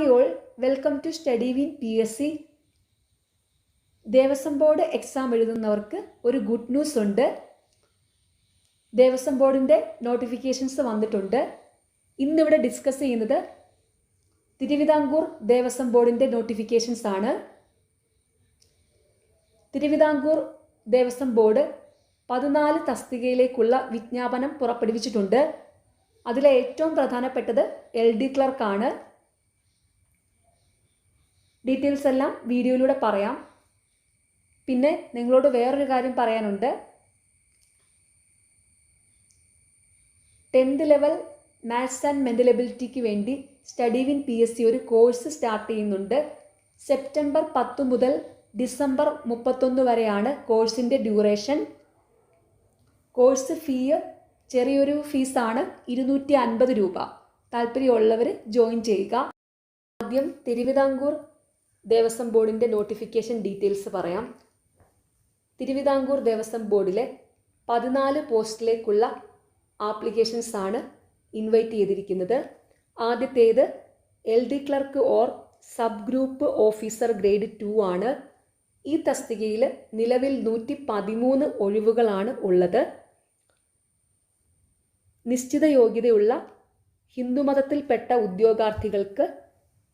Hi all welcome to study win P S C Devaswom board exam എഴുതുന്നവർക്ക് ഒരു good news ഉണ്ട്. ദേവസ്വം ബോർഡിന്റെ notifications വന്നിട്ടുണ്ട്. ഇന്നിവിടെ ഡിസ്കസ് ചെയ്യുന്നത് തിരുവിതാംകൂർ ദേവസ്വം ബോർഡിന്റെ നോട്ടിഫിക്കേഷൻസ് ആണ്. തിരുവിതാംകൂർ ദേവസ്വം ബോർഡ് പതിനാല് തസ്തികയിലേക്കുള്ള വിജ്ഞാപനം പുറപ്പെടുവിച്ചിട്ടുണ്ട്. അതിലെ ഏറ്റവും പ്രധാനപ്പെട്ടത് എൽ ഡി ക്ലർക്കാണ് ഡീറ്റെയിൽസ് എല്ലാം വീഡിയോയിലൂടെ പറയാം. പിന്നെ നിങ്ങളോട് വേറൊരു കാര്യം പറയാനുണ്ട്. Tenth level maths and mental എബിലിറ്റിക്ക് വേണ്ടി study win P S C ഒരു കോഴ്സ് സ്റ്റാർട്ട് ചെയ്യുന്നുണ്ട്. സെപ്റ്റംബർ പത്ത് മുതൽ ഡിസംബർ മുപ്പത്തൊന്ന് വരെയാണ് കോഴ്സിന്റെ ഡ്യൂറേഷൻ കോഴ്സ് ഫീ ചെറിയൊരു ഫീസാണ് ഇരുന്നൂറ്റി അൻപത് രൂപ. താല്പര്യമുള്ളവർ ജോയിൻ ചെയ്യുക. ആദ്യം തിരുവിതാംകൂർ ദേവസ്വം ബോർഡിന്റെ നോട്ടിഫിക്കേഷൻ ഡീറ്റെയിൽസ് പറയാം. തിരുവിതാംകൂർ ദേവസ്വം ബോർഡിലെ പതിനാല് പോസ്റ്റിലേക്കുള്ള ആപ്ലിക്കേഷൻസ് ആണ് ഇൻവൈറ്റ് ചെയ്തിരിക്കുന്നത്. ആദ്യത്തേത് L D clerk or sub group officer grade two ആണ്. ഈ തസ്തികയിൽ നിലവിൽ നൂറ്റി പതിമൂന്ന് ഒഴിവുകളാണ് ഉള്ളത്. നിശ്ചിത യോഗ്യതയുള്ള ഹിന്ദുമതത്തിൽപ്പെട്ട ഉദ്യോഗാർത്ഥികൾക്ക്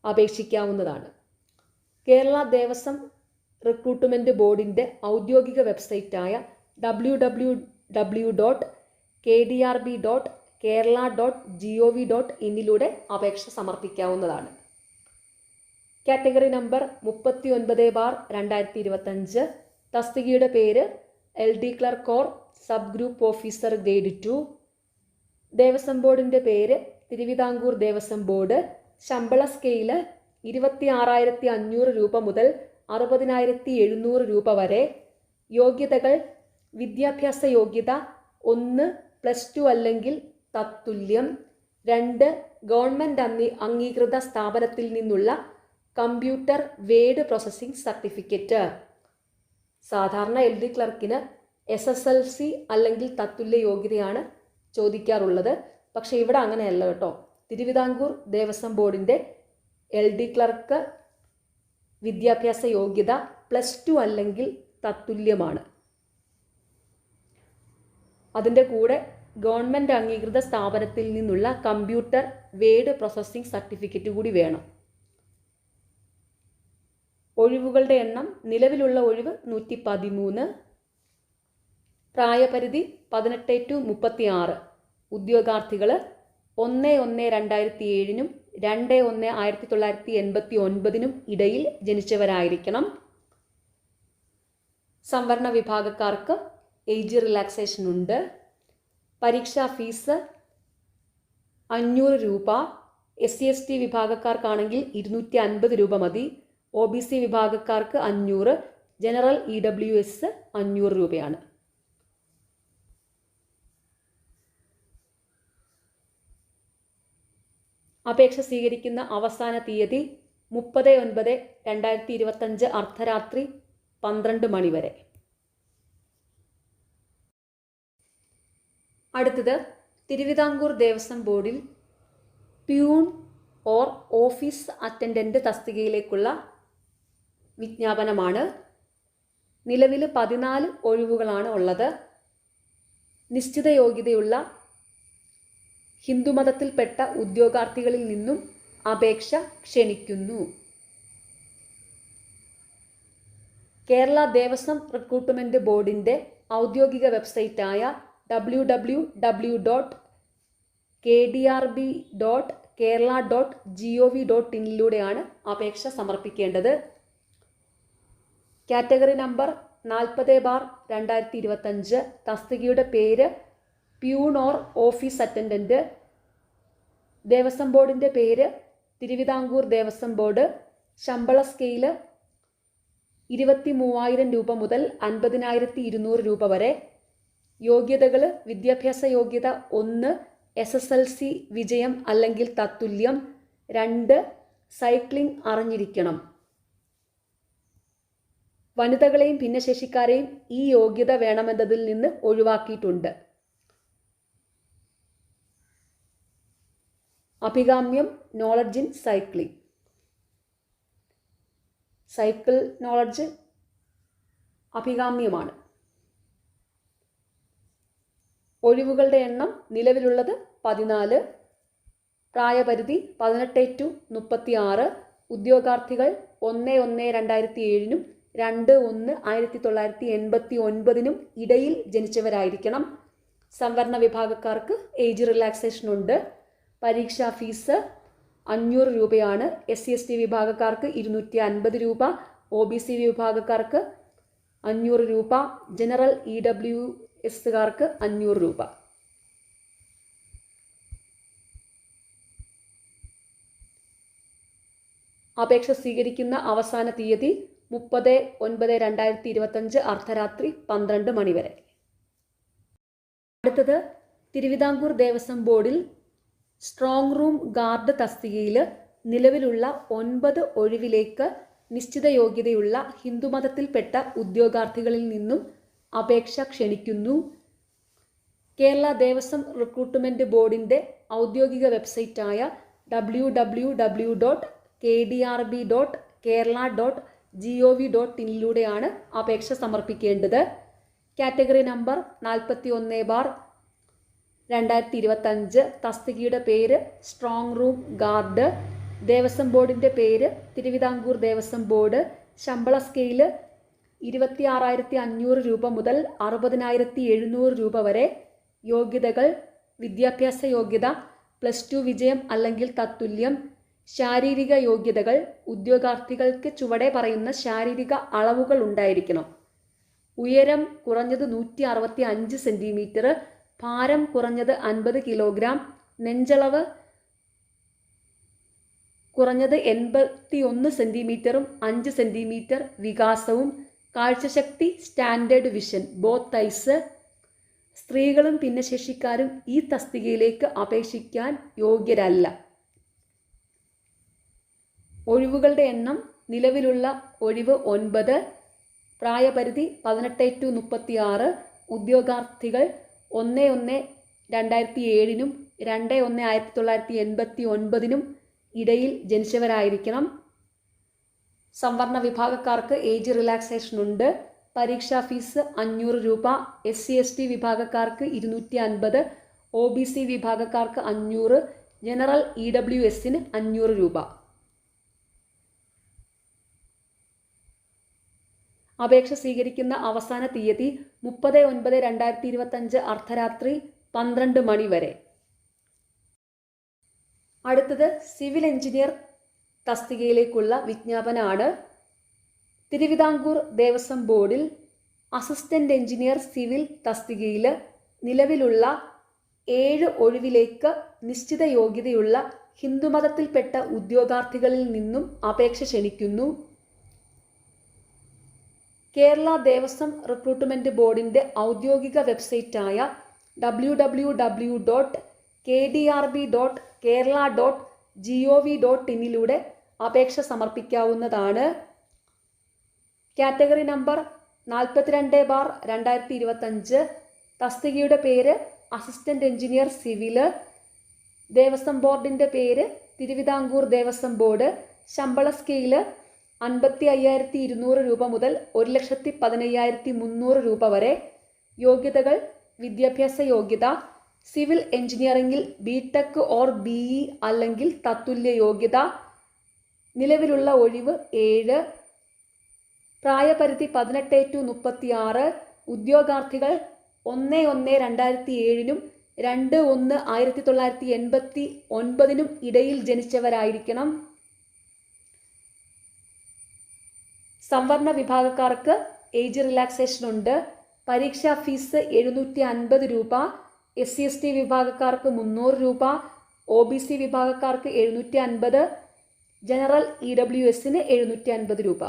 അപേക്ഷിക്കാവുന്നതാണ്. കേരള ദേവസ്വം റിക്രൂട്ട്മെന്റ് ബോർഡിന്റെ ഔദ്യോഗിക വെബ്സൈറ്റായ W W W dot K D R B dot Kerala dot G O V dot ഇന്നിലൂടെ അപേക്ഷ സമർപ്പിക്കാവുന്നതാണ്. കാറ്റഗറി നമ്പർ മുപ്പത്തി ഒൻപത് ബാർ രണ്ടായിരത്തി ഇരുപത്തഞ്ച് തസ്തികയുടെ പേര് L D clerk or sub group officer grade two. Devaswom ബോർഡിന്റെ പേര് തിരുവിതാംകൂർ ദേവസ്വം ബോർഡ്. ശമ്പള സ്കെയിൽ ഇരുപത്തി ആറായിരത്തി അഞ്ഞൂറ് രൂപ മുതൽ അറുപതിനായിരത്തി എഴുന്നൂറ് രൂപ വരെ. യോഗ്യതകൾ വിദ്യാഭ്യാസ യോഗ്യത ഒന്ന് പ്ലസ് ടു അല്ലെങ്കിൽ തത്തുല്യം. രണ്ട് ഗവൺമെന്റ് അംഗീ അംഗീകൃത സ്ഥാപനത്തിൽ നിന്നുള്ള കമ്പ്യൂട്ടർ വേഡ് പ്രോസസ്സിംഗ് സർട്ടിഫിക്കറ്റ്. സാധാരണ എൽ ഡി ക്ലർക്കിന് എസ് എസ് എൽ സി അല്ലെങ്കിൽ തത്തുല്യ യോഗ്യതയാണ് ചോദിക്കാറുള്ളത്. പക്ഷേ ഇവിടെ അങ്ങനെയല്ല കേട്ടോ. തിരുവിതാംകൂർ ദേവസ്വം ബോർഡിന്റെ എൽ ഡി ക്ലർക്ക് വിദ്യാഭ്യാസ യോഗ്യത പ്ലസ് ടു അല്ലെങ്കിൽ തത്തുല്യമാണ്. അതിന്റെ കൂടെ ഗവൺമെന്റ് അംഗീകൃത സ്ഥാപനത്തിൽ നിന്നുള്ള കമ്പ്യൂട്ടർ വേഡ് പ്രോസസ്സിംഗ് സർട്ടിഫിക്കറ്റ് കൂടി വേണം. ഒഴിവുകളുടെ എണ്ണം നിലവിലുള്ള ഒഴിവ് നൂറ്റി പതിമൂന്ന് പ്രായപരിധി പതിനെട്ട് ടു മുപ്പത്തി ആറ് ഉദ്യോഗാർത്ഥികൾ ഒന്ന് ഒന്ന് രണ്ടായിരത്തി ഏഴിനും രണ്ട് ഒന്ന് ആയിരത്തി തൊള്ളായിരത്തി എൺപത്തി ഒൻപതിനും ഇടയിൽ ജനിച്ചവരായിരിക്കണം. സംവരണ വിഭാഗക്കാർക്ക് ഏജ് റിലാക്സേഷൻ ഉണ്ട്. പരീക്ഷാ ഫീസ് അഞ്ഞൂറ് രൂപ. എസ് സി എസ് ടി വിഭാഗക്കാർക്കാണെങ്കിൽ ഇരുന്നൂറ്റി അൻപത് രൂപ മതി. ഒ ബി സി വിഭാഗക്കാർക്ക് അഞ്ഞൂറ്. ജനറൽ ഇ ഡബ്ല്യു എസ് അഞ്ഞൂറ് രൂപയാണ്. അപേക്ഷ സ്വീകരിക്കുന്ന അവസാന തീയതി മുപ്പത് ഒൻപത് രണ്ടായിരത്തി ഇരുപത്തഞ്ച് അർദ്ധരാത്രി പന്ത്രണ്ട് മണി വരെ. അടുത്തത് തിരുവിതാംകൂർ ദേവസ്വം ബോർഡിൽ പ്യൂൺ ഓർ ഓഫീസ് അറ്റൻഡന്റ് തസ്തികയിലേക്കുള്ള വിജ്ഞാപനമാണ്. നിലവിൽ പതിനാല് ഒഴിവുകളാണ് ഉള്ളത്. നിശ്ചിത യോഗ്യതയുള്ള ഹിന്ദുമതത്തിൽപ്പെട്ട ഉദ്യോഗാർത്ഥികളിൽ നിന്നും അപേക്ഷ ക്ഷണിക്കുന്നു. കേരള ദേവസ്വം റിക്രൂട്ട്മെന്റ് ബോർഡിന്റെ ഔദ്യോഗിക വെബ്സൈറ്റായ W W W dot K D R B dot Kerala dot G O V dot ഇന്നിലൂടെയാണ് അപേക്ഷ സമർപ്പിക്കേണ്ടത്. കാറ്റഗറി നമ്പർ നാൽപ്പത് ബാർ രണ്ടായിരത്തി ഇരുപത്തഞ്ച് തസ്തികയുടെ പേര് peon or office attendant Devaswom ബോർഡിന്റെ പേര് തിരുവിതാംകൂർ ദേവസ്വം ബോർഡ്. ശമ്പള സ്കെയിൽ ഇരുപത്തി മൂവായിരം രൂപ മുതൽ അൻപതിനായിരത്തി ഇരുന്നൂറ് രൂപ വരെ. യോഗ്യതകൾ വിദ്യാഭ്യാസ യോഗ്യത ഒന്ന് എസ് എസ് എൽ സി വിജയം അല്ലെങ്കിൽ തത്തുല്യം. രണ്ട് സൈക്ലിംഗ് അറിഞ്ഞിരിക്കണം. വനിതകളെയും ഭിന്നശേഷിക്കാരെയും ഈ യോഗ്യത വേണമെന്നതിൽ നിന്ന് ഒഴിവാക്കിയിട്ടുണ്ട്. അഭികാമ്യം knowledge in cycling cycle knowledge അഭികാമ്യമാണ്. ഒഴിവുകളുടെ എണ്ണം നിലവിലുള്ളത് പതിനാല് പ്രായപരിധി പതിനെട്ട് ടു മുപ്പത്തി ആറ് ഉദ്യോഗാർത്ഥികൾ ഒന്ന് ഒന്ന് രണ്ടായിരത്തി ഏഴിനും രണ്ട് ഒന്ന് ആയിരത്തി തൊള്ളായിരത്തി എൺപത്തി ഒൻപതിനും ഇടയിൽ ജനിച്ചവരായിരിക്കണം. സംവരണ വിഭാഗക്കാർക്ക് ഏജ് റിലാക്സേഷൻ ഉണ്ട്. പരീക്ഷാ ഫീസ് അഞ്ഞൂറ് രൂപയാണ്. എസ് സി എസ് ടി വിഭാഗക്കാർക്ക് ഇരുന്നൂറ്റി അൻപത് രൂപ ഒ ബി സി വിഭാഗക്കാർക്ക് അഞ്ഞൂറ് രൂപ ജനറൽ ഇ ഡബ്ല്യു എസ്സുകാർക്ക് അഞ്ഞൂറ് രൂപ. അപേക്ഷ സ്വീകരിക്കുന്ന അവസാന തീയതി മുപ്പത് ഒൻപത് രണ്ടായിരത്തി ഇരുപത്തഞ്ച് അർദ്ധരാത്രി പന്ത്രണ്ട് മണിവരെ. അടുത്തത് തിരുവിതാംകൂർ ദേവസ്വം ബോർഡിൽ സ്ട്രോങ് റൂം ഗാർഡ് തസ്തികയിൽ നിലവിലുള്ള ഒൻപത് ഒഴിവിലേക്ക് നിശ്ചിത യോഗ്യതയുള്ള ഹിന്ദുമതത്തിൽപ്പെട്ട ഉദ്യോഗാർത്ഥികളിൽ നിന്നും അപേക്ഷ ക്ഷണിക്കുന്നു. കേരള ദേവസ്വം റിക്രൂട്ട്മെന്റ് ബോർഡിന്റെ ഔദ്യോഗിക വെബ്സൈറ്റായ W W W dot K D R B dot Kerala dot G O V dot ഇന്നിലൂടെയാണ് അപേക്ഷ സമർപ്പിക്കേണ്ടത് കാറ്റഗറി നമ്പർ നാൽപ്പത്തി ഒന്ന് ബാർ രണ്ടായിരത്തി ഇരുപത്തഞ്ച് തസ്തികയുടെ പേര് സ്ട്രോങ് റൂം ഗാർഡ് ദേവസ്വം ബോർഡിന്റെ പേര് തിരുവിതാംകൂർ ദേവസ്വം ബോർഡ് ശമ്പള സ്കെയിൽ ഇരുപത്തി ആറായിരത്തി അഞ്ഞൂറ് രൂപ മുതൽ അറുപതിനായിരത്തി എഴുന്നൂറ് രൂപ വരെ യോഗ്യതകൾ വിദ്യാഭ്യാസ യോഗ്യത പ്ലസ് ടു വിജയം അല്ലെങ്കിൽ തത്തുല്യം ശാരീരിക യോഗ്യതകൾ ഉദ്യോഗാർത്ഥികൾക്ക് ചുവടെ പറയുന്ന ശാരീരിക അളവുകൾ ഉണ്ടായിരിക്കണം. ഉയരം കുറഞ്ഞത് നൂറ്റി അറുപത്തി അഞ്ച് സെന്റിമീറ്റർ ഭാരം കുറഞ്ഞത് അൻപത് കിലോഗ്രാം. നെഞ്ചളവ് കുറഞ്ഞത് എൺപത്തി ഒന്ന് സെന്റിമീറ്ററും അഞ്ച് സെന്റിമീറ്റർ വികാസവും. കാഴ്ചശക്തി സ്റ്റാൻഡേർഡ് വിഷൻ ബോത്ത് ഐസ് സ്ത്രീകളും ഭിന്നശേഷിക്കാരും ഈ തസ്തികയിലേക്ക് അപേക്ഷിക്കാൻ യോഗ്യരല്ല. ഒഴിവുകളുടെ എണ്ണം നിലവിലുള്ള ഒഴിവ് ഒൻപത്. പ്രായപരിധി പതിനെട്ട് ടു മുപ്പത്തി ആറ് ഉദ്യോഗാർത്ഥികൾ ഒന്ന് ഒന്ന് രണ്ടായിരത്തി ഏഴിനും രണ്ട് ഒന്ന് ആയിരത്തി തൊള്ളായിരത്തി എൺപത്തി ഒൻപതിനും ഇടയിൽ ജനിച്ചവരായിരിക്കണം. സംവരണ വിഭാഗക്കാർക്ക് ഏജ് റിലാക്സേഷൻ ഉണ്ട്. പരീക്ഷാ ഫീസ് അഞ്ഞൂറ് രൂപ. എസ് സി എസ് ടി വിഭാഗക്കാർക്ക് ഇരുന്നൂറ്റി അൻപത്. ഒ ബി സി വിഭാഗക്കാർക്ക് അഞ്ഞൂറ്. ജനറൽ ഇ ഡബ്ല്യു എസിന് അഞ്ഞൂറ് രൂപ. അപേക്ഷ സ്വീകരിക്കുന്ന അവസാന തീയതി മുപ്പത് ഒൻപത് രണ്ടായിരത്തി ഇരുപത്തഞ്ച് അർദ്ധരാത്രി പന്ത്രണ്ട് മണി വരെ. അടുത്തത് സിവിൽ എഞ്ചിനീയർ തസ്തികയിലേക്കുള്ള വിജ്ഞാപനമാണ് തിരുവിതാംകൂർ ദേവസ്വം ബോർഡിൽ അസിസ്റ്റന്റ് എഞ്ചിനീയർ സിവിൽ തസ്തികയിൽ നിലവിലുള്ള ഏഴ് ഒഴിവിലേക്ക് നിശ്ചിത യോഗ്യതയുള്ള ഹിന്ദുമതത്തിൽപ്പെട്ട ഉദ്യോഗാർത്ഥികളിൽ നിന്നും അപേക്ഷ ക്ഷണിക്കുന്നു. കേരള ദേവസ്വം റിക്രൂട്ട്മെന്റ് ബോർഡിന്റെ ഔദ്യോഗിക വെബ്സൈറ്റായ W W W dot K D R B dot Kerala dot G O V dot ഇന്നിലൂടെ അപേക്ഷ സമർപ്പിക്കാവുന്നതാണ്. കാറ്റഗറി നമ്പർ നാൽപ്പത്തിരണ്ട് ബാർ രണ്ടായിരത്തി ഇരുപത്തഞ്ച് തസ്തികയുടെ പേര് അസിസ്റ്റന്റ് എഞ്ചിനീയർ സിവിൽ ദേവസ്വം ബോർഡിന്റെ പേര് തിരുവിതാംകൂർ ദേവസ്വം ബോർഡ്. ശമ്പള സ്കെയിൽ അൻപത്തി അയ്യായിരത്തി ഇരുന്നൂറ് രൂപ മുതൽ ഒരു ലക്ഷത്തി പതിനയ്യായിരത്തി മുന്നൂറ് രൂപ വരെ. യോഗ്യതകൾ വിദ്യാഭ്യാസ യോഗ്യത സിവിൽ എഞ്ചിനീയറിംഗിൽ B tech or B E അല്ലെങ്കിൽ തത്തുല്യ യോഗ്യത നിലവിലുള്ള ഒഴിവ് ഏഴ് പ്രായപരിധി പതിനെട്ട് ടു മുപ്പത്തി ആറ് ഉദ്യോഗാർത്ഥികൾ ഒന്ന് ഒന്ന് രണ്ടായിരത്തി ഏഴിനും രണ്ട് ഒന്ന് ആയിരത്തി തൊള്ളായിരത്തി എൺപത്തി ഒൻപതിനും ഇടയിൽ ജനിച്ചവരായിരിക്കണം. സംവരണ വിഭാഗക്കാർക്ക് ഏജ് റിലാക്സേഷൻ ഉണ്ട്. പരീക്ഷാ ഫീസ് എഴുന്നൂറ്റി അൻപത് രൂപ. എസ് സി എസ് ടി വിഭാഗക്കാർക്ക് മുന്നൂറ് രൂപ. ഒ ബി സി വിഭാഗക്കാർക്ക് എഴുന്നൂറ്റി അൻപത് ജനറൽ ഇ ഡബ്ല്യു എസിന് എഴുന്നൂറ്റി അൻപത് രൂപ.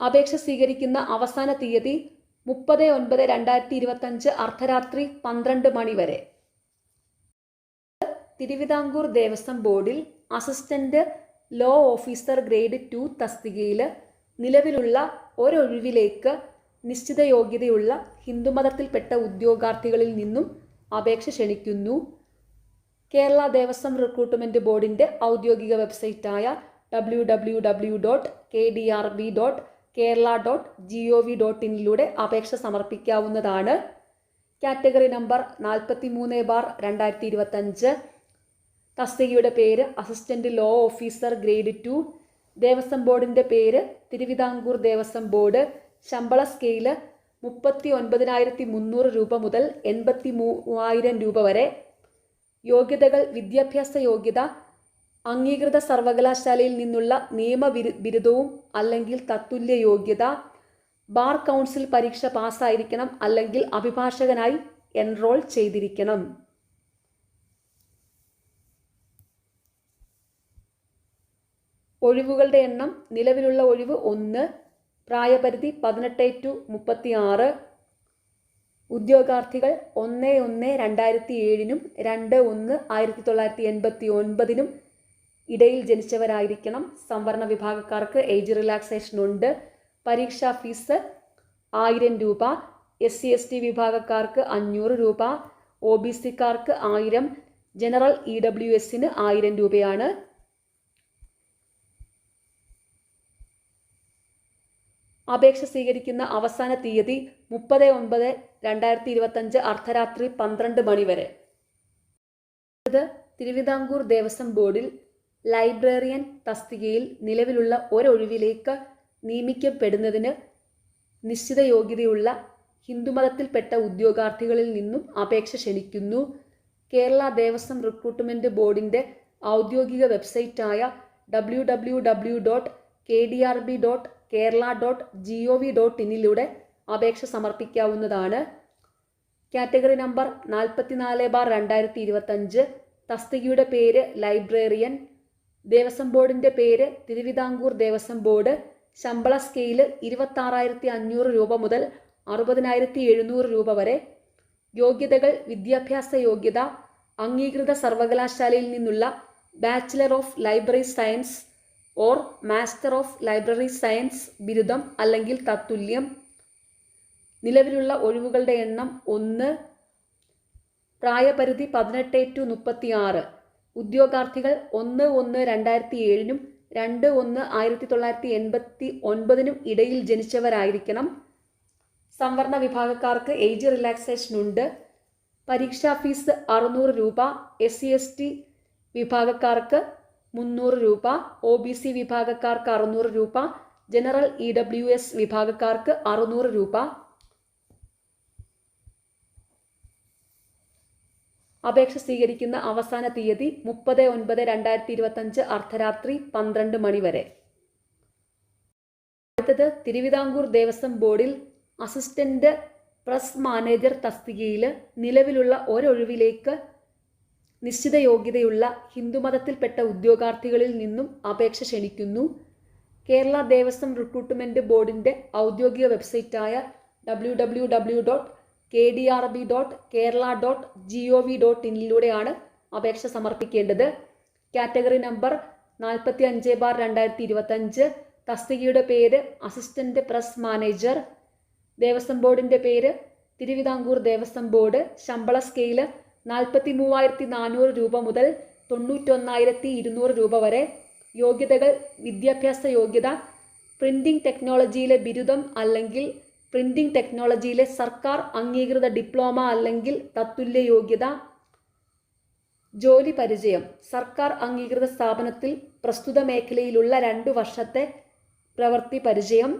അപേക്ഷ സ്വീകരിക്കുന്ന അവസാന തീയതി മുപ്പത് ഒൻപത് രണ്ടായിരത്തി ഇരുപത്തഞ്ച് അർദ്ധരാത്രി പന്ത്രണ്ട് മണി വരെ. തിരുവിതാംകൂർ ദേവസ്വം ബോർഡിൽ assistant law officer grade two തസ്തികയിൽ നിലവിലുള്ള ഒരൊഴിവിലേക്ക് നിശ്ചിത യോഗ്യതയുള്ള ഹിന്ദുമതത്തിൽപ്പെട്ട ഉദ്യോഗാർത്ഥികളിൽ നിന്നും അപേക്ഷ ക്ഷണിക്കുന്നു. കേരള ദേവസ്വം റിക്രൂട്ട്മെന്റ് ബോർഡിന്റെ ഔദ്യോഗിക വെബ്സൈറ്റായ W W W dot K D R B dot Kerala dot G O V dot ഇന്നിലൂടെ അപേക്ഷ സമർപ്പിക്കാവുന്നതാണ്. കാറ്റഗറി നമ്പർ നാൽപ്പത്തി മൂന്ന് ബാർ രണ്ടായിരത്തി ഇരുപത്തഞ്ച് തസ്തികയുടെ പേര് assistant law officer grade two. Devaswom ബോർഡിന്റെ പേര് തിരുവിതാംകൂർ ദേവസ്വം ബോർഡ്. ശമ്പള സ്കെയിൽ മുപ്പത്തി ഒൻപതിനായിരത്തി മുന്നൂറ് രൂപ മുതൽ എൺപത്തി മൂവായിരം രൂപ വരെ. യോഗ്യതകൾ വിദ്യാഭ്യാസ യോഗ്യത അംഗീകൃത സർവകലാശാലയിൽ നിന്നുള്ള നിയമ ബിരുദവും അല്ലെങ്കിൽ തത്തുല്യ യോഗ്യത ബാർ കൗൺസിൽ പരീക്ഷ പാസ്സായിരിക്കണം അല്ലെങ്കിൽ അഭിഭാഷകനായി എൻറോൾ ചെയ്തിരിക്കണം. ഒഴിവുകളുടെ എണ്ണം നിലവിലുള്ള ഒഴിവ് ഒന്ന് പ്രായപരിധി പതിനെട്ട് ടു മുപ്പത്തി ആറ് ഉദ്യോഗാർത്ഥികൾ ഒന്ന് ഒന്ന് രണ്ടായിരത്തി ഏഴിനും രണ്ട് ഒന്ന് ആയിരത്തി തൊള്ളായിരത്തി എൺപത്തി ഒൻപതിനും ഇടയിൽ ജനിച്ചവരായിരിക്കണം. സംവരണ വിഭാഗക്കാർക്ക് ഏജ് റിലാക്സേഷൻ ഉണ്ട്. പരീക്ഷാ ഫീസ് ആയിരം രൂപ. എസ് സി എസ് ടി വിഭാഗക്കാർക്ക് അഞ്ഞൂറ് രൂപ. ഒ ബി സിക്കാർക്ക് ആയിരം. ജനറൽ ഇ ഡബ്ല്യു എസിന് ആയിരം രൂപയാണ്. അപേക്ഷ സ്വീകരിക്കുന്ന അവസാന തീയതി മുപ്പത് ഒൻപത് രണ്ടായിരത്തി ഇരുപത്തഞ്ച് അർദ്ധരാത്രി പന്ത്രണ്ട് മണി വരെ. തിരുവിതാംകൂർ ദേവസ്വം ബോർഡിൽ ലൈബ്രറിയൻ തസ്തികയിൽ നിലവിലുള്ള ഒരൊഴിവിലേക്ക് നിയമിക്കപ്പെടുന്നതിന് നിശ്ചിത യോഗ്യതയുള്ള ഹിന്ദുമതത്തിൽപ്പെട്ട ഉദ്യോഗാർത്ഥികളിൽ നിന്നും അപേക്ഷ ക്ഷണിക്കുന്നു. കേരള ദേവസ്വം റിക്രൂട്ട്മെന്റ് ബോർഡിന്റെ ഔദ്യോഗിക വെബ്സൈറ്റായ W W W dot K D R B dot Kerala dot G O V dot ഇന്നിലൂടെ അപേക്ഷ സമർപ്പിക്കാവുന്നതാണ്. കാറ്റഗറി നമ്പർ നാൽപ്പത്തിനാല് ബാർ രണ്ടായിരത്തി ഇരുപത്തഞ്ച് തസ്തികയുടെ പേര് ലൈബ്രേറിയൻ. ദേവസ്വം ബോർഡിന്റെ പേര് തിരുവിതാംകൂർ ദേവസ്വം ബോർഡ്. ശമ്പള സ്കെയിൽ ഇരുപത്താറായിരത്തി അഞ്ഞൂറ് രൂപ മുതൽ അറുപതിനായിരത്തി എഴുന്നൂറ് രൂപ വരെ. യോഗ്യതകൾ വിദ്യാഭ്യാസ യോഗ്യത അംഗീകൃത സർവകലാശാലയിൽ നിന്നുള്ള bachelor of library science or master of library science ബിരുദം അല്ലെങ്കിൽ തത്തുല്യം. നിലവിലുള്ള ഒഴിവുകളുടെ എണ്ണം ഒന്ന്. പ്രായപരിധി പതിനെട്ട് ടു മുപ്പത്തി ആറ് ഉദ്യോഗാർത്ഥികൾ ഒന്ന് ഒന്ന് രണ്ടായിരത്തി ഏഴിനും രണ്ട് ഒന്ന് ആയിരത്തി തൊള്ളായിരത്തി എൺപത്തി ഒൻപതിനും ഇടയിൽ ജനിച്ചവരായിരിക്കണം. സംവരണ വിഭാഗക്കാർക്ക് ഏജ് റിലാക്സേഷൻ ഉണ്ട്. പരീക്ഷാ ഫീസ് അറുന്നൂറ് രൂപ. എസ് സി എസ് ടി വിഭാഗക്കാർക്ക് മുന്നൂറ് രൂപ ഒ ബി സി വിഭാഗക്കാർക്ക് അറുന്നൂറ് രൂപ ജനറൽ ഇ ഡബ്ല്യു എസ് വിഭാഗക്കാർക്ക് അറുന്നൂറ് രൂപ. അപേക്ഷ സ്വീകരിക്കുന്ന അവസാന തീയതി മുപ്പത് ഒൻപത് രണ്ടായിരത്തി ഇരുപത്തഞ്ച് അർദ്ധരാത്രി പന്ത്രണ്ട് മണി വരെ. അടുത്തത് തിരുവിതാംകൂർ ദേവസ്വം ബോർഡിൽ അസിസ്റ്റന്റ് പ്രസ് മാനേജർ തസ്തികയിൽ നിലവിലുള്ള ഒരൊഴിവിലേക്ക് നിശ്ചിത യോഗ്യതയുള്ള ഹിന്ദുമതത്തിൽപ്പെട്ട ഉദ്യോഗാർത്ഥികളിൽ നിന്നും അപേക്ഷ ക്ഷണിക്കുന്നു. കേരള ദേവസ്വം റിക്രൂട്ട്മെന്റ് ബോർഡിന്റെ ഔദ്യോഗിക വെബ്സൈറ്റായ W W W dot K D R B dot Kerala dot G O V dot ഇന്നിലൂടെയാണ് അപേക്ഷ സമർപ്പിക്കേണ്ടത്. കാറ്റഗറി നമ്പർ നാൽപ്പത്തി അഞ്ച് ബാർ രണ്ടായിരത്തി ഇരുപത്തഞ്ച് തസ്തികയുടെ പേര് അസിസ്റ്റന്റ് പ്രസ് മാനേജർ. ദേവസ്വം ബോർഡിന്റെ പേര് തിരുവിതാംകൂർ ദേവസ്വം ബോർഡ്. ശമ്പള സ്കെയിൽ നാൽപ്പത്തി മൂവായിരത്തി നാനൂറ് രൂപ മുതൽ തൊണ്ണൂറ്റൊന്നായിരത്തി ഇരുന്നൂറ് രൂപ വരെ യോഗ്യതകൾ വിദ്യാഭ്യാസ യോഗ്യത പ്രിന്റിംഗ് ടെക്നോളജിയിലെ ബിരുദം അല്ലെങ്കിൽ പ്രിന്റിംഗ് ടെക്നോളജിയിലെ സർക്കാർ അംഗീകൃത ഡിപ്ലോമ അല്ലെങ്കിൽ തത്തുല്യ യോഗ്യത ജോലി പരിചയം സർക്കാർ അംഗീകൃത സ്ഥാപനത്തിൽ പ്രസ്തുത മേഖലയിലുള്ള രണ്ടു വർഷത്തെ പ്രവൃത്തി പരിചയം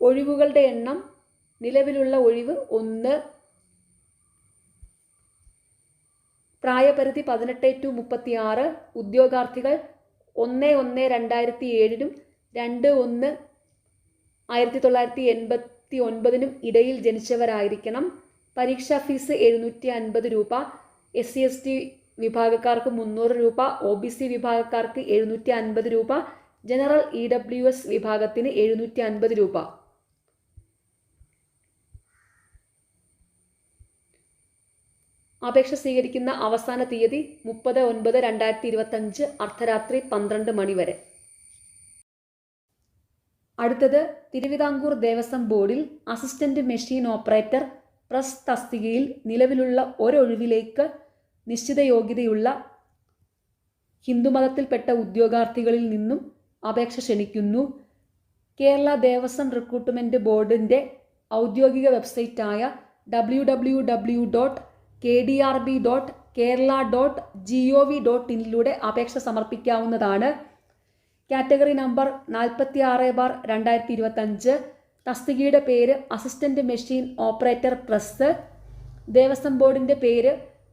ഒഴിവുകളുടെ എണ്ണം നിലവിലുള്ള ഒഴിവ് ഒന്ന് പ്രായപരിധി പതിനെട്ട് ടു മുപ്പത്തി ആറ് ഉദ്യോഗാർത്ഥികൾ ഒന്ന് ഒന്ന് രണ്ടായിരത്തി ഏഴിനും രണ്ട് ഒന്ന് ആയിരത്തി തൊള്ളായിരത്തി എൺപത്തി ഒൻപതിനും ഇടയിൽ ജനിച്ചവരായിരിക്കണം. പരീക്ഷാ ഫീസ് എഴുന്നൂറ്റി അൻപത് രൂപ. എസ് സി എസ് ടി വിഭാഗക്കാർക്ക് മുന്നൂറ് രൂപ. ഒ ബി സി വിഭാഗക്കാർക്ക് എഴുന്നൂറ്റി അൻപത് രൂപ. ജനറൽ ഇ ഡബ്ല്യു എസ് വിഭാഗത്തിന് എഴുന്നൂറ്റി അൻപത് രൂപ. അപേക്ഷ സ്വീകരിക്കുന്ന അവസാന തീയതി മുപ്പത് ഒൻപത് രണ്ടായിരത്തി ഇരുപത്തഞ്ച് അർദ്ധരാത്രി പന്ത്രണ്ട് മണി വരെ. അടുത്തത് തിരുവിതാംകൂർ ദേവസ്വം ബോർഡിൽ അസിസ്റ്റന്റ് മെഷീൻ ഓപ്പറേറ്റർ പ്രസ് തസ്തികയിൽ നിലവിലുള്ള ഒരൊഴിവിലേക്ക് നിശ്ചിത യോഗ്യതയുള്ള ഹിന്ദുമതത്തിൽപ്പെട്ട ഉദ്യോഗാർത്ഥികളിൽ നിന്നും അപേക്ഷ ക്ഷണിക്കുന്നു. കേരള ദേവസ്വം റിക്രൂട്ട്മെന്റ് ബോർഡിന്റെ ഔദ്യോഗിക വെബ്സൈറ്റായ W W W dot K D R B dot Kerala dot G O V dot ഇനിലൂടെ അപേക്ഷ സമർപ്പിക്കാവുന്നതാണ്. കാറ്റഗറി നമ്പർ നാൽപ്പത്തി ആറ് ബാർ രണ്ടായിരത്തി ഇരുപത്തഞ്ച് തസ്തികയുടെ പേര് assistant machine operator press. Devaswom ബോർഡിന്റെ പേര്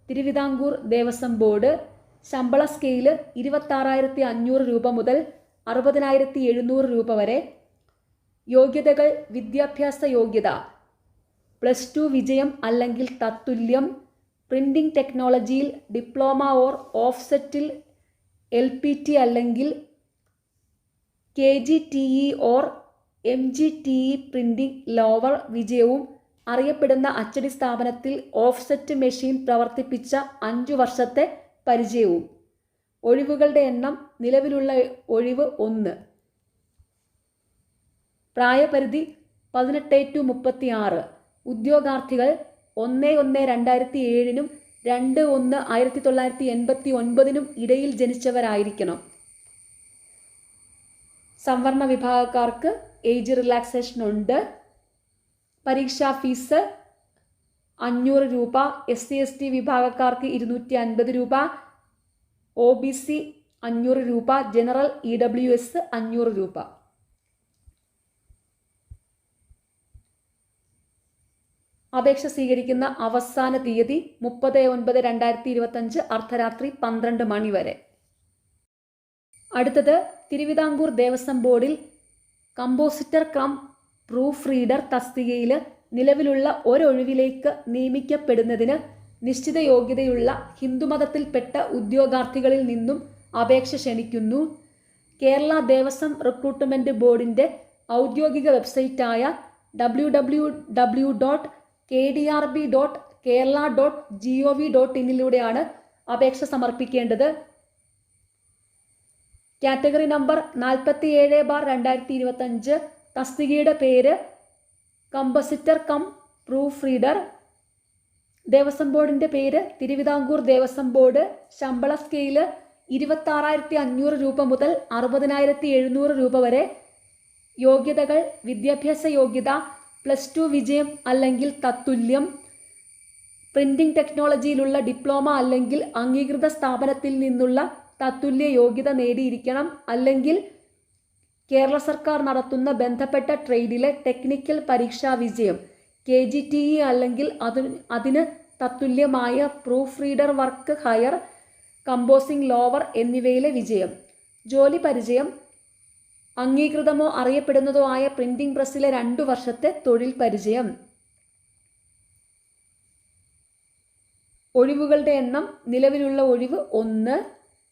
തിരുവിതാംകൂർ ദേവസ്വം ബോർഡ്. ശമ്പള സ്കെയിൽ ഇരുപത്താറായിരത്തി അഞ്ഞൂറ് രൂപ മുതൽ അറുപതിനായിരത്തി എഴുന്നൂറ് രൂപ വരെ. യോഗ്യതകൾ വിദ്യാഭ്യാസ യോഗ്യത. പ്ലസ് ടു വിജയം അല്ലെങ്കിൽ തത്തുല്യം. പ്രിന്റിംഗ് ടെക്നോളജിയിൽ ഡിപ്ലോമ ഓർ ഓഫ്സെറ്റിൽ എൽ പി ടി അല്ലെങ്കിൽ K G T E or M G T E printing lower വിജയവും അറിയപ്പെടുന്ന അച്ചടി സ്ഥാപനത്തിൽ ഓഫ്സെറ്റ് മെഷീൻ പ്രവർത്തിപ്പിച്ച അഞ്ചു വർഷത്തെ പരിചയവും. ഒഴിവുകളുടെ എണ്ണം നിലവിലുള്ള ഒഴിവ് ഒന്ന്. പ്രായപരിധി പതിനെട്ട് ടു മുപ്പത്തി ആറ് ഉദ്യോഗാർത്ഥികൾ ഒന്ന് ഒന്ന് രണ്ടായിരത്തി ഏഴിനും രണ്ട് ഒന്ന് ആയിരത്തി തൊള്ളായിരത്തി എൺപത്തി ഒൻപതിനും ഇടയിൽ ജനിച്ചവരായിരിക്കണം. സംവരണ വിഭാഗക്കാർക്ക് ഏജ് റിലാക്സേഷൻ ഉണ്ട്. പരീക്ഷാ ഫീസ് അഞ്ഞൂറ് രൂപ എസ് സി എസ് ടി വിഭാഗക്കാർക്ക് ഇരുന്നൂറ്റി അൻപത് രൂപ ഒ ബി സി അഞ്ഞൂറ് രൂപ ജനറൽ ഇ ഡബ്ല്യു എസ് അഞ്ഞൂറ് രൂപ. അപേക്ഷ സ്വീകരിക്കുന്ന അവസാന തീയതി മുപ്പത് ഒൻപത് രണ്ടായിരത്തി ഇരുപത്തഞ്ച് അർദ്ധരാത്രി പന്ത്രണ്ട് മണി വരെ. അടുത്തത് തിരുവിതാംകൂർ ദേവസ്വം ബോർഡിൽ കമ്പോസിറ്റർ കം പ്രൂഫ് റീഡർ തസ്തികയിൽ നിലവിലുള്ള ഒരൊഴിവിലേക്ക് നിയമിക്കപ്പെടുന്നതിന് നിശ്ചിത യോഗ്യതയുള്ള ഹിന്ദുമതത്തിൽപ്പെട്ട ഉദ്യോഗാർത്ഥികളിൽ നിന്നും അപേക്ഷ ക്ഷണിക്കുന്നു. കേരള ദേവസ്വം റിക്രൂട്ട്മെന്റ് ബോർഡിന്റെ ഔദ്യോഗിക വെബ്സൈറ്റായ W W W dot K D R B dot Kerala dot G O V dot ഇന്നിലൂടെയാണ് അപേക്ഷ സമർപ്പിക്കേണ്ടത്. കാറ്റഗറി നമ്പർ നാൽപ്പത്തി ഏഴ് ബാർ രണ്ടായിരത്തി ഇരുപത്തഞ്ച് തസ്തികയുടെ പേര് compositor cum proof reader. Devaswom ബോർഡിന്റെ പേര് തിരുവിതാംകൂർ ദേവസ്വം ബോർഡ്. ശമ്പള സ്കെയിൽ ഇരുപത്താറായിരത്തി അഞ്ഞൂറ് രൂപ മുതൽ അറുപതിനായിരത്തി എഴുന്നൂറ് രൂപ വരെ. യോഗ്യതകൾ വിദ്യാഭ്യാസ യോഗ്യത പ്ലസ് ടു വിജയം അല്ലെങ്കിൽ തത്തുല്യം പ്രിന്റിംഗ് ടെക്നോളജിയിലുള്ള ഡിപ്ലോമ അല്ലെങ്കിൽ അംഗീകൃത സ്ഥാപനത്തിൽ നിന്നുള്ള തത്തുല്യ യോഗ്യത നേടിയിരിക്കണം അല്ലെങ്കിൽ കേരള സർക്കാർ നടത്തുന്ന ബന്ധപ്പെട്ട ട്രേഡിലെ ടെക്നിക്കൽ പരീക്ഷാ വിജയം കെ ജി ടി ഇ അല്ലെങ്കിൽ അത് അതിന് തത്തുല്യമായ proof reader work higher composing lower എന്നിവയിലെ വിജയം ജോലി പരിചയം അംഗീകൃതമോ അറിയപ്പെടുന്നതോ ആയ പ്രിന്റിംഗ് പ്രസ്സിലെ രണ്ടു വർഷത്തെ തൊഴിൽ പരിചയം. ഒഴിവുകളുടെ എണ്ണം നിലവിലുള്ള ഒഴിവ് ഒന്ന്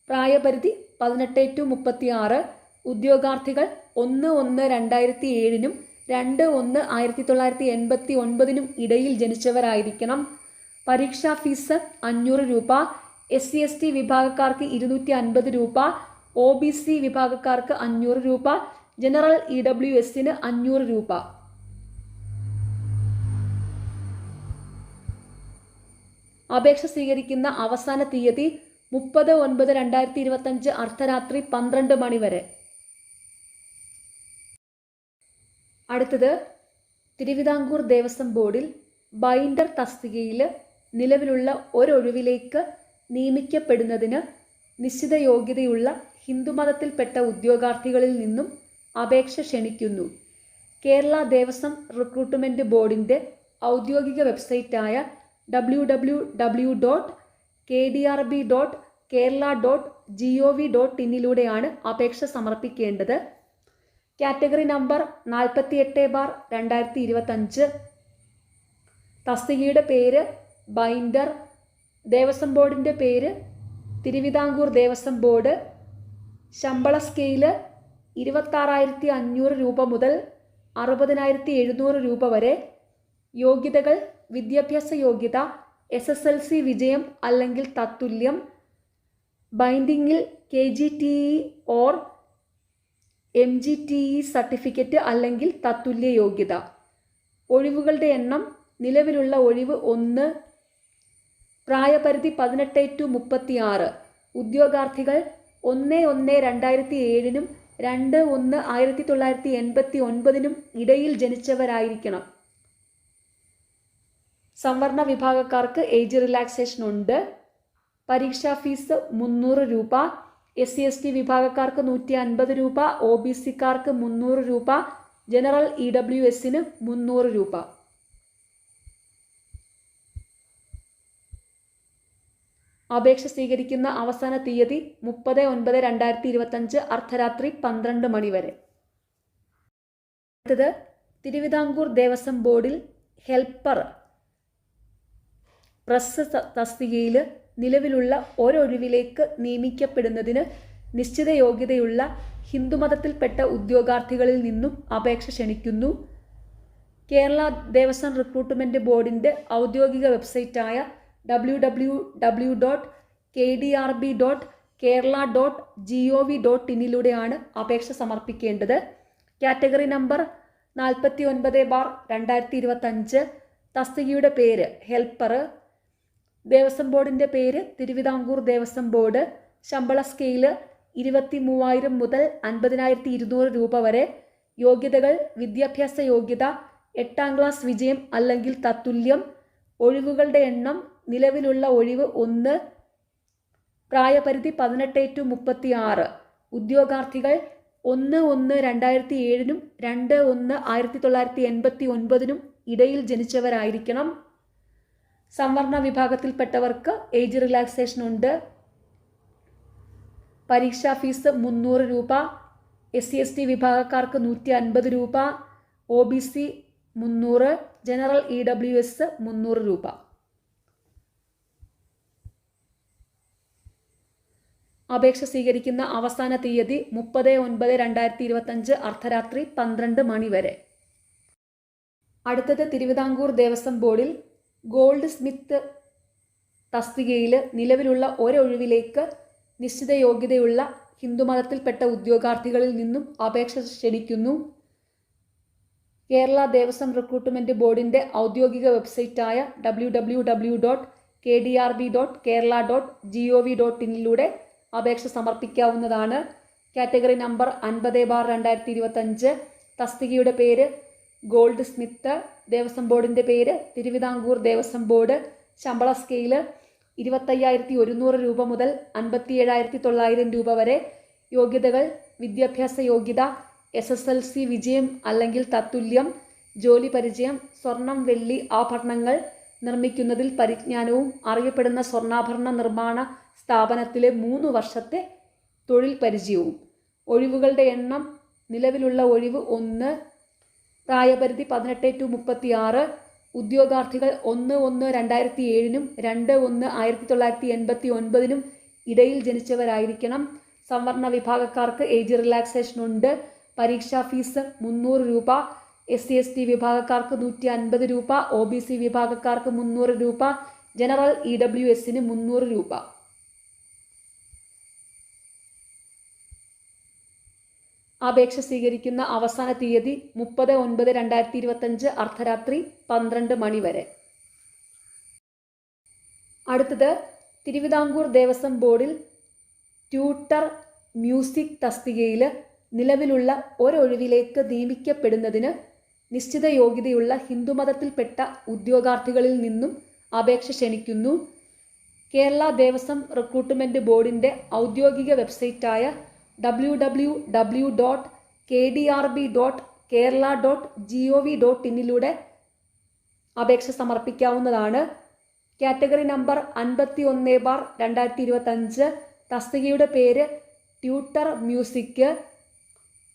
പ്രായപരിധി പതിനെട്ട് ടു മുപ്പത്തി ആറ് ഉദ്യോഗാർത്ഥികൾ ഒന്ന് ഒന്ന് രണ്ടായിരത്തി ഏഴിനും രണ്ട് ഒന്ന് ആയിരത്തി തൊള്ളായിരത്തി എൺപത്തി ഒൻപതിനും ഇടയിൽ ജനിച്ചവരായിരിക്കണം. പരീക്ഷാ ഫീസ് അഞ്ഞൂറ് രൂപ എസ് സി എസ് ടി വിഭാഗക്കാർക്ക് ഇരുന്നൂറ്റി അൻപത് രൂപ ഒ ബി സി വിഭാഗക്കാർക്ക് അഞ്ഞൂറ് രൂപ ജനറൽ ഇ ഡബ്ല്യു എസിന് അഞ്ഞൂറ് രൂപ. അപേക്ഷ സ്വീകരിക്കുന്ന അവസാന തീയതി മുപ്പത് ഒൻപത് രണ്ടായിരത്തി ഇരുപത്തഞ്ച് അർദ്ധരാത്രി പന്ത്രണ്ട് മണി വരെ. അടുത്തത് തിരുവിതാംകൂർ ദേവസ്വം ബോർഡിൽ ബൈൻഡർ തസ്തികയിൽ നിലവിലുള്ള ഒരൊഴിവിലേക്ക് നിയമിക്കപ്പെടുന്നതിന് നിശ്ചിത യോഗ്യതയുള്ള ഹിന്ദുമതത്തിൽപ്പെട്ട ഉദ്യോഗാർത്ഥികളിൽ നിന്നും അപേക്ഷ ക്ഷണിക്കുന്നു. കേരള ദേവസ്വം റിക്രൂട്ട്മെന്റ് ബോർഡിന്റെ ഔദ്യോഗിക വെബ്സൈറ്റായ W W W dot K D R B dot Kerala dot G O V dot ഇന്നിലൂടെയാണ് അപേക്ഷ സമർപ്പിക്കേണ്ടത്. കാറ്റഗറി നമ്പർ നാൽപ്പത്തി എട്ട് ബാർ രണ്ടായിരത്തി ഇരുപത്തഞ്ച് തസ്തികയുടെ പേര് ബൈൻഡർ ദേവസ്വം ബോർഡിന്റെ പേര് തിരുവിതാംകൂർ ദേവസ്വം ബോർഡ് ശമ്പള സ്കെയിൽ ഇരുപത്താറായിരത്തി അഞ്ഞൂറ് രൂപ മുതൽ അറുപതിനായിരത്തി എഴുന്നൂറ് രൂപ വരെ. യോഗ്യതകൾ വിദ്യാഭ്യാസ യോഗ്യത എസ് എസ് എൽ സി വിജയം അല്ലെങ്കിൽ തത്തുല്യം. ബൈൻഡിങ്ങിൽ K G T E or M G T E certificate അല്ലെങ്കിൽ തത്തുല്യ യോഗ്യത. ഒഴിവുകളുടെ എണ്ണം നിലവിലുള്ള ഒഴിവ് ഒന്ന് പ്രായപരിധി പതിനെട്ട് ടു മുപ്പത്തി ആറ് ഉദ്യോഗാർത്ഥികൾ ഒന്ന് ഒന്ന് രണ്ടായിരത്തി ഏഴിനും രണ്ട് ഒന്ന് ആയിരത്തി തൊള്ളായിരത്തി എൺപത്തി ഒൻപതിനും ഇടയിൽ ജനിച്ചവരായിരിക്കണം. സംവരണ വിഭാഗക്കാർക്ക് ഏജ് റിലാക്സേഷൻ ഉണ്ട്. പരീക്ഷാ ഫീസ് മുന്നൂറ് രൂപ. എസ് സി എസ് ടി വിഭാഗക്കാർക്ക് നൂറ്റി അൻപത് രൂപ. ഒ ബി സിക്കാർക്ക് മുന്നൂറ് രൂപ. ജനറൽ ഇ ഡബ്ല്യു എസിന് മുന്നൂറ് രൂപ. അപേക്ഷ സ്വീകരിക്കുന്ന അവസാന തീയതി മുപ്പത് ഒൻപത് രണ്ടായിരത്തി ഇരുപത്തഞ്ച് അർദ്ധരാത്രി പന്ത്രണ്ട് മണി വരെ. അടുത്തത് തിരുവിതാംകൂർ ദേവസ്വം ബോർഡിൽ ഹെൽപ്പർ പ്രസ് തസ്തികയിൽ നിലവിലുള്ള ഒരൊഴിവിലേക്ക് നിയമിക്കപ്പെടുന്നതിന് നിശ്ചിത യോഗ്യതയുള്ള ഹിന്ദുമതത്തിൽപ്പെട്ട ഉദ്യോഗാർത്ഥികളിൽ നിന്നും അപേക്ഷ ക്ഷണിക്കുന്നു. കേരള ദേവസ്വം റിക്രൂട്ട്മെന്റ് ബോർഡിന്റെ ഔദ്യോഗിക വെബ്സൈറ്റായ W W W dot K D R B dot Kerala dot G O V dot ഇന്നിലൂടെയാണ് അപേക്ഷ സമർപ്പിക്കേണ്ടത്. കാറ്റഗറി നമ്പർ നാൽപ്പത്തി ഒൻപത് ബാർ രണ്ടായിരത്തി ഇരുപത്തഞ്ച് തസ്തികയുടെ പേര് ഹെൽപ്പർ ദേവസ്വം ബോർഡിന്റെ പേര് തിരുവിതാംകൂർ ദേവസ്വം ബോർഡ്. ശമ്പള സ്കെയിൽ ഇരുപത്തി മൂവായിരം മുതൽ അൻപതിനായിരത്തി ഇരുന്നൂറ് രൂപ വരെ. യോഗ്യതകൾ വിദ്യാഭ്യാസ യോഗ്യത എട്ടാം ക്ലാസ് വിജയം അല്ലെങ്കിൽ തത്തുല്യം. ഒഴിവുകളുടെ എണ്ണം നിലവിലുള്ള ഒഴിവ് ഒന്ന് പ്രായപരിധി പതിനെട്ട് ടു മുപ്പത്തി ആറ് ഉദ്യോഗാർത്ഥികൾ ഒന്ന് ഒന്ന് രണ്ടായിരത്തി ഏഴിനും രണ്ട് ഒന്ന് ആയിരത്തി തൊള്ളായിരത്തി എൺപത്തി ഒൻപതിനും ഇടയിൽ ജനിച്ചവരായിരിക്കണം. സംവരണ വിഭാഗത്തിൽപ്പെട്ടവർക്ക് ഏജ് റിലാക്സേഷൻ ഉണ്ട്. പരീക്ഷാ ഫീസ് മുന്നൂറ് രൂപ. എസ് സി എസ് ടി വിഭാഗക്കാർക്ക് നൂറ്റി അൻപത് രൂപ. ഒ ബി സി മുന്നൂറ്. ജനറൽ ഇ ഡബ്ല്യു എസ് മുന്നൂറ് രൂപ. അപേക്ഷ സ്വീകരിക്കുന്ന അവസാന തീയതി മുപ്പത് ഒൻപത് രണ്ടായിരത്തി ഇരുപത്തഞ്ച് അർദ്ധരാത്രി പന്ത്രണ്ട് മണി വരെ. അടുത്തത് തിരുവിതാംകൂർ ദേവസ്വം ബോർഡിൽ ഗോൾഡ് സ്മിത്ത് തസ്തികയിൽ നിലവിലുള്ള ഒരൊഴിവിലേക്ക് നിശ്ചിത യോഗ്യതയുള്ള ഹിന്ദുമതത്തിൽപ്പെട്ട ഉദ്യോഗാർത്ഥികളിൽ നിന്നും അപേക്ഷ ക്ഷണിക്കുന്നു കേരള ദേവസ്വം റിക്രൂട്ട്മെന്റ് ബോർഡിന്റെ ഔദ്യോഗിക വെബ്സൈറ്റായ W W W dot K D R B dot Kerala dot G O V dot ഇന്നിലൂടെ അപേക്ഷ സമർപ്പിക്കാവുന്നതാണ്. കാറ്റഗറി നമ്പർ അൻപത് ബാർ രണ്ടായിരത്തി ഇരുപത്തഞ്ച് തസ്തികയുടെ പേര് ഗോൾഡ് സ്മിത്ത് ദേവസ്വം ബോർഡിന്റെ പേര് തിരുവിതാംകൂർ ദേവസ്വം ബോർഡ്. ശമ്പള സ്കെയിൽ ഇരുപത്തയ്യായിരത്തി ഒരുന്നൂറ് രൂപ മുതൽ അൻപത്തി ഏഴായിരത്തി തൊള്ളായിരം രൂപ വരെ. യോഗ്യതകൾ വിദ്യാഭ്യാസ യോഗ്യത എസ് എസ് എൽ സി വിജയം അല്ലെങ്കിൽ തത്തുല്യം ജോലി പരിചയം സ്വർണം വെള്ളി ആഭരണങ്ങൾ നിർമ്മിക്കുന്നതിൽ പരിജ്ഞാനവും അറിയപ്പെടുന്ന സ്വർണാഭരണ നിർമ്മാണ സ്ഥാപനത്തിലെ മൂന്ന് വർഷത്തെ തൊഴിൽ പരിചയവും. ഒഴിവുകളുടെ എണ്ണം നിലവിലുള്ള ഒഴിവ് ഒന്ന് പ്രായപരിധി പതിനെട്ട് ടു മുപ്പത്തി ആറ് ഉദ്യോഗാർത്ഥികൾ ഒന്ന് ഒന്ന് രണ്ടായിരത്തി ഏഴിനും രണ്ട് ഒന്ന് ആയിരത്തി തൊള്ളായിരത്തി എൺപത്തി ഒൻപതിനും ഇടയിൽ ജനിച്ചവരായിരിക്കണം. സംവരണ വിഭാഗക്കാർക്ക് ഏജ് റിലാക്സേഷൻ ഉണ്ട്. പരീക്ഷാ ഫീസ് മുന്നൂറ് രൂപ. എസ് സി എസ് ടി വിഭാഗക്കാർക്ക് നൂറ്റി അൻപത് രൂപ. ഒ ബി സി വിഭാഗക്കാർക്ക് മുന്നൂറ് രൂപ. ജനറൽ ഇ ഡബ്ല്യു എസിന് മുന്നൂറ് രൂപ. അപേക്ഷ സ്വീകരിക്കുന്ന അവസാന തീയതി മുപ്പത് ഒൻപത് രണ്ടായിരത്തി ഇരുപത്തഞ്ച് അർദ്ധരാത്രി പന്ത്രണ്ട് മണി വരെ. അടുത്തത് തിരുവിതാംകൂർ ദേവസ്വം ബോർഡിൽ ട്യൂട്ടർ മ്യൂസിക് തസ്തികയിൽ നിലവിലുള്ള ഒരൊഴിവിലേക്ക് നിയമിക്കപ്പെടുന്നതിന് നിശ്ചിത യോഗ്യതയുള്ള ഹിന്ദുമതത്തിൽപ്പെട്ട ഉദ്യോഗാർത്ഥികളിൽ നിന്നും അപേക്ഷ ക്ഷണിക്കുന്നു. കേരള ദേവസ്വം റിക്രൂട്ട്മെന്റ് ബോർഡിന്റെ ഔദ്യോഗിക വെബ്സൈറ്റായ W W W dot K D R B dot Kerala dot G O V dot ഇന്നിലൂടെ അപേക്ഷ സമർപ്പിക്കാവുന്നതാണ്. കാറ്റഗറി നമ്പർ അൻപത്തി ഒന്ന് ബാർ രണ്ടായിരത്തി ഇരുപത്തഞ്ച് തസ്തികയുടെ പേര് ട്യൂട്ടർ മ്യൂസിക്.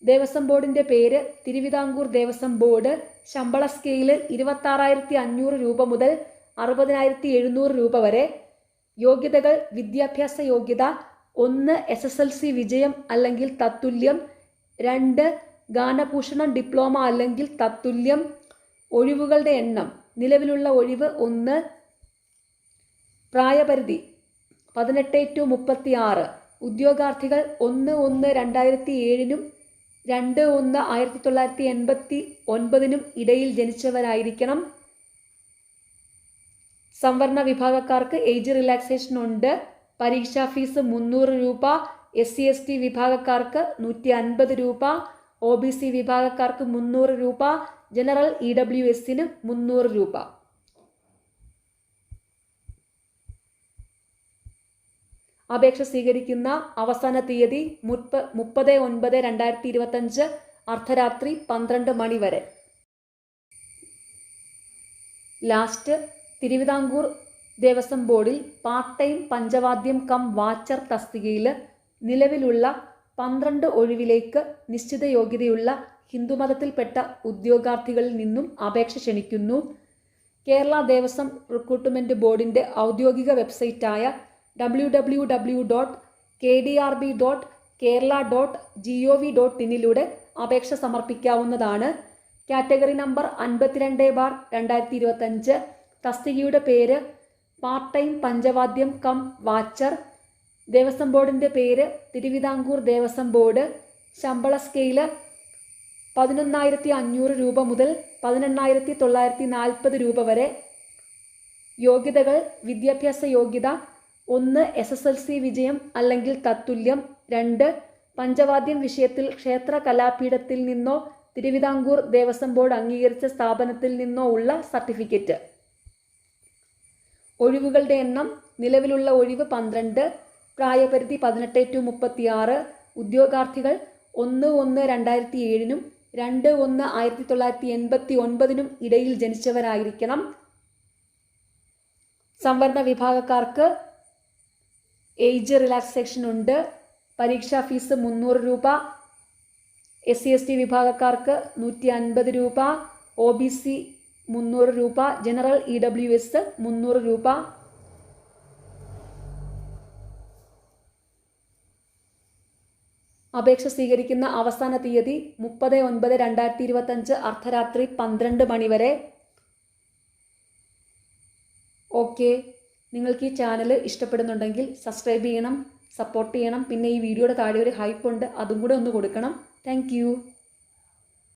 ദേവസ്വം ബോർഡിന്റെ പേര് തിരുവിതാംകൂർ ദേവസ്വം ബോർഡ്. ശമ്പള സ്കെയിൽ ഇരുപത്താറായിരത്തി അഞ്ഞൂറ് രൂപ മുതൽ അറുപതിനായിരത്തി എഴുന്നൂറ് രൂപ വരെ. യോഗ്യതകൾ വിദ്യാഭ്യാസ യോഗ്യത ഒന്ന് എസ് എസ് എൽ സി വിജയം അല്ലെങ്കിൽ തത്തുല്യം രണ്ട് ഗാനഭൂഷണം ഡിപ്ലോമ അല്ലെങ്കിൽ തത്തുല്യം ഒഴിവുകളുടെ എണ്ണം നിലവിലുള്ള ഒഴിവ് ഒന്ന് പ്രായപരിധി പതിനെട്ട് ടു മുപ്പത്തി ആറ് ഉദ്യോഗാർത്ഥികൾ ഒന്ന് ഒന്ന് രണ്ടായിരത്തി ഏഴിനും രണ്ട് ഒന്ന് ആയിരത്തി തൊള്ളായിരത്തി എൺപത്തി ഒൻപതിനും ഇടയിൽ ജനിച്ചവരായിരിക്കണം. സംവരണ വിഭാഗക്കാർക്ക് ഏജ് റിലാക്സേഷൻ ഉണ്ട്. പരീക്ഷാ ഫീസ് മുന്നൂറ് രൂപ എസ് സി എസ് ടി വിഭാഗക്കാർക്ക് നൂറ്റി അൻപത് രൂപ ഒ ബി സി വിഭാഗക്കാർക്ക് മുന്നൂറ് രൂപ ജനറൽ ഇ ഡബ്ല്യു എസിന് മുന്നൂറ് രൂപ. അപേക്ഷ സ്വീകരിക്കുന്ന അവസാന തീയതി മുപ്പ മുപ്പത് ഒൻപത് രണ്ടായിരത്തി ഇരുപത്തഞ്ച് അർദ്ധരാത്രി പന്ത്രണ്ട് മണി വരെ. ലാസ്റ്റ് തിരുവിതാംകൂർ ദേവസ്വം ബോർഡിൽ part time Panchavadyam cum watcher തസ്തികയിൽ നിലവിലുള്ള പന്ത്രണ്ട് ഒഴിവിലേക്ക് നിശ്ചിത യോഗ്യതയുള്ള ഹിന്ദുമതത്തിൽപ്പെട്ട ഉദ്യോഗാർത്ഥികളിൽ നിന്നും അപേക്ഷ ക്ഷണിക്കുന്നു. കേരള ദേവസ്വം റിക്രൂട്ട്മെന്റ് ബോർഡിന്റെ ഔദ്യോഗിക വെബ്സൈറ്റായ W W W dot K D R B dot Kerala dot G O V dot ഇന്നിലൂടെ അപേക്ഷ സമർപ്പിക്കാവുന്നതാണ്. കാറ്റഗറി നമ്പർ അൻപത്തിരണ്ട് ബാർ രണ്ടായിരത്തി ഇരുപത്തഞ്ച് തസ്തികയുടെ പേര് part time Panchavadyam cum watcher. Devaswom ബോർഡിന്റെ പേര് തിരുവിതാംകൂർ ദേവസ്വം ബോർഡ്. ശമ്പള സ്കെയിൽ പതിനൊന്നായിരത്തി അഞ്ഞൂറ് രൂപ മുതൽ പതിനെണ്ണായിരത്തി തൊള്ളായിരത്തി നാൽപ്പത് രൂപ വരെ. യോഗ്യതകൾ വിദ്യാഭ്യാസ യോഗ്യത ഒന്ന് എസ് എസ് എൽ സി വിജയം അല്ലെങ്കിൽ തത്തുല്യം രണ്ട് പഞ്ചവാദ്യം വിഷയത്തിൽ ക്ഷേത്ര കലാപീഠത്തിൽ നിന്നോ തിരുവിതാംകൂർ ദേവസ്വം ബോർഡ് അംഗീകരിച്ച സ്ഥാപനത്തിൽ നിന്നോ ഉള്ള സർട്ടിഫിക്കറ്റ്. ഒഴിവുകളുടെ എണ്ണം നിലവിലുള്ള ഒഴിവ് പന്ത്രണ്ട് പ്രായപരിധി പതിനെട്ട് ടു മുപ്പത്തിയാറ് ഉദ്യോഗാർത്ഥികൾ ഒന്ന് ഒന്ന് രണ്ടായിരത്തി ഏഴിനും രണ്ട് ഒന്ന് ആയിരത്തി തൊള്ളായിരത്തി എൺപത്തി ഒൻപതിനും ഇടയിൽ ജനിച്ചവരായിരിക്കണം. സംവരണ വിഭാഗക്കാർക്ക് ഏജ് റിലാക്സേഷൻ ഉണ്ട്. പരീക്ഷാ ഫീസ് മുന്നൂറ് രൂപ. എസ് സി എസ് ടി വിഭാഗക്കാർക്ക് നൂറ്റി അൻപത് രൂപ. ഒ ബി സി മുന്നൂറ് രൂപ. ജനറൽ ഇ ഡബ്ല്യു എസ് മുന്നൂറ് രൂപ. അപേക്ഷ സ്വീകരിക്കുന്ന അവസാന തീയതി മുപ്പത് ഒൻപത് രണ്ടായിരത്തി ഇരുപത്തഞ്ച് അർദ്ധരാത്രി പന്ത്രണ്ട് മണിവരെ ഓക്കെ. നിങ്ങൾക്ക് ഈ ചാനൽ ഇഷ്ടപ്പെടുന്നുണ്ടെങ്കിൽ സബ്സ്ക്രൈബ് ചെയ്യണം സപ്പോർട്ട് ചെയ്യണം. പിന്നെ ഈ വീഡിയോയുടെ താഴെ ഒരു ഹൈപ്പ് ഉണ്ട് അതും കൂടെ ഒന്ന് കൊടുക്കണം. താങ്ക്